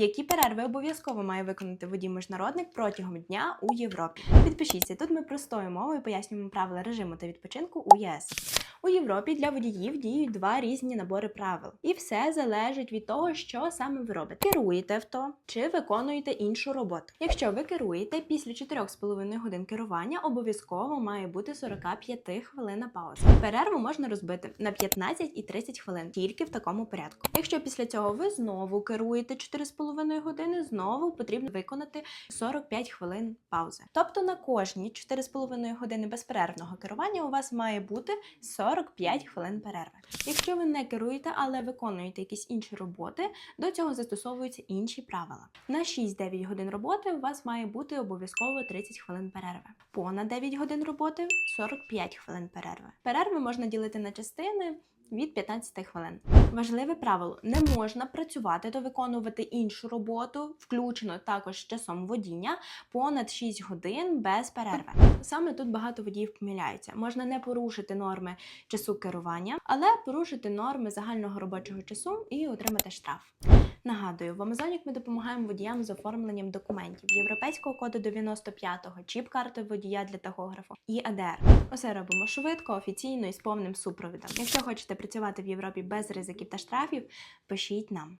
Які перерви обов'язково має виконати водій міжнародник протягом дня у Європі? Підпишіться, тут ми простою мовою пояснюємо правила режиму та відпочинку у ЄС. У Європі для водіїв діють два різні набори правил, і все залежить від того, що саме ви робите. Керуєте авто чи виконуєте іншу роботу. Якщо ви керуєте після 4,5 годин керування, обов'язково має бути 45 хвилин пауза. Перерву можна розбити на 15 і 30 хвилин, тільки в такому порядку. Якщо після цього ви знову керуєте 4,5 години, знову потрібно виконати 45 хвилин паузи. Тобто на кожні 4,5 години безперервного керування у вас має бути 45 хвилин перерви. Якщо ви не керуєте, але виконуєте якісь інші роботи, до цього застосовуються інші правила. На 6-9 годин роботи у вас має бути обов'язково 30 хвилин перерви. Понад 9 годин роботи 45 хвилин перерви. Перерви можна ділити на частини. Від 15 хвилин. Важливе правило: не можна працювати та виконувати іншу роботу, включно також з часом водіння, понад 6 годин без перерви. Саме тут багато водіїв помиляються. Можна не порушити норми часу керування, але порушити норми загального робочого часу і отримати штраф. Нагадую, в Амазонік ми допомагаємо водіям з оформленням документів Європейського коду 95-го, чіп-карти водія для тахографу і АДР. Усе робимо швидко, офіційно і з повним супровідом. Якщо хочете працювати в Європі без ризиків та штрафів, пишіть нам.